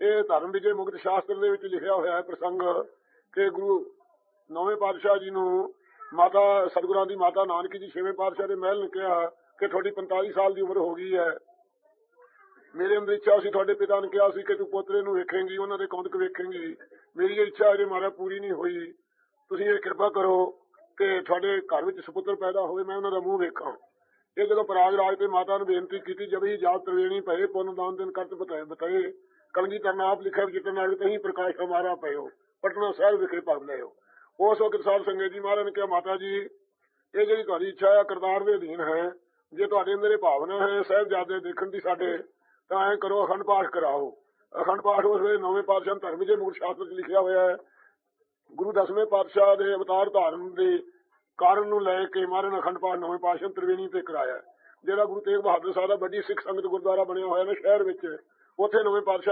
ਇਹ ਧਰਮ ਵਿਜੇ ਮੁਕਤ ਸ਼ਾਸਤਰ ਦੇ ਵਿੱਚ ਲਿਖਿਆ ਹੋਇਆ ਹੈ ਪ੍ਰਸੰਗ ਕਿ ਗੁਰੂ ਨੌਵੇਂ ਪਾਤਸ਼ਾਹ ਜੀ ਨੂੰ ਮਾਤਾ ਸਤਿਗੁਰਾਂ ਦੀ ਮਾਤਾ ਨਾਨਕੀ ਜੀ ਛੇਵੇਂ ਪਾਤਸ਼ਾਹ ਦੇ ਮਹਿਲ ਨੇ ਕਿਹਾ ਕਿ ਤੁਹਾਡੀ 45 ਸਾਲ ਦੀ ਉਮਰ ਹੋ ਗਈ ਹੈ। ਮੇਰੇ ਅੰਦਰ ਇੱਛਾ ਸੀ, ਤੁਹਾਡੇ ਪਿਤਾ ਨੇ ਕਿਹਾ ਸੀ ਕਿ ਤੂੰ ਪੋਤਰੇ ਨੂੰ ਵੇਖੇਂਗੀ, ਉਹਨਾਂ ਦੇ ਕੌਂਦਕ ਵੇਖੇਂਗੀ। ਮੇਰੀ ਇੱਛਾ ਅਜੇ ਮਾਰਾ ਪੂਰੀ ਨਹੀਂ ਹੋਈ। ਤੁਸੀਂ ਇਹ ਕਿਰਪਾ ਕਰੋ ਕਿ ਤੁਹਾਡੇ ਘਰ ਵਿੱਚ ਸੁਪੁੱਤਰ ਪੈਦਾ ਹੋਵੇ, ਮੈਂ ਉਹਨਾਂ ਦਾ ਮੂੰਹ ਵੇਖਾਂ। ਇਹ ਜਦੋਂ ਪਰਾਗ ਰਾਜ ਤੇ ਮਾਤਾ ਨੂੰ ਬੇਨਤੀ ਕੀਤੀ, ਜਦ ਹੀ ਜਾਤ ਤ੍ਰਿਵੇਣੀ ਪਏ ਪੁੰਨ ਦਾਨ ਦਿਨ ਕਰਤ ਬਤਾਏ ਬਤਾਏ ਕਲਗੀ ਤਰਨਾ ਆਪ ਲਿਖਿਆ ਜਿਤਨ ਨਾਲ ਕਹੀਂ ਪ੍ਰਕਾਸ਼ ਹਮਾਰਾ ਪਇਓ ਪਟਨਾ ਸਾਹਿਬ ਵਿਖੇ ਪੜ ਲਿਓ ਉਸ ਵਕਤ ਸਾਧ ਸੰਗਤ ਜੀ ਮਹਾਰਾਜ ਨੇ ਕਿਹਾ, ਮਾਤਾ ਜੀ, ਇਹ ਜਿਹੜੀ ਤੁਹਾਡੀ ਇੱਛਾ ਹੈ, ਕਰਤਾਰ ਦੇ ਅਧੀਨ ਹੈ, ਜੇ ਤੁਹਾਡੇ ਅੰਦਰ ਇਹ ਭਾਵਨਾ ਹੈ, ਸਾਹਿਬਜ਼ਾਦੇ ਦੇਖਣ ਦੀ ਸਾਡੇ, ਤਾਂ ਐ ਕਰੋ, ਅਖੰਡ ਪਾਠ ਕਰਾਓ। ਅਖੰਡ ਪਾਠ ਉਸ ਵੇਲੇ ਨੌਵੇਂ ਪਾਤਸ਼ਾਹ ਧਰਮ ਦੇ ਮੁਕਤ ਸ਼ਾਸਤਰ ਵਿੱਚ ਲਿਖਿਆ ਹੋਇਆ ਹੈ। ਗੁਰੂ ਦਸਵੇਂ ਪਾਤਸ਼ਾਹ ਦੇ ਅਵਤਾਰ ਧਾਰਨ ਦੇ ਕਾਰਨ ਨੂੰ ਲੈ ਕੇ ਮਹਾਰਾਜ ਅਖੰਡ ਪਾਠ ਨਵੇਂ ਪਾਤਸ਼ਾਹ ਤ੍ਰਿਵੇਣੀ ਤੇ ਕਰਾਇਆ ਜਿਹੜਾ ਗੁਰੂ ਤੇਗ ਬਹਾਦਰ ਸਾਹਿਬ ਦਾ ਵੱਡੀ ਸਿੱਖ ਸੰਗਤ ਗੁਰਦੁਆਰਾ ਬਣਿਆ ਹੋਇਆ ਨਾ, ਸ਼ਹਿਰ ਵਿੱਚ, ਉੱਥੇ ਨਵੇਂ ਪਾਤਸ਼ਾਹ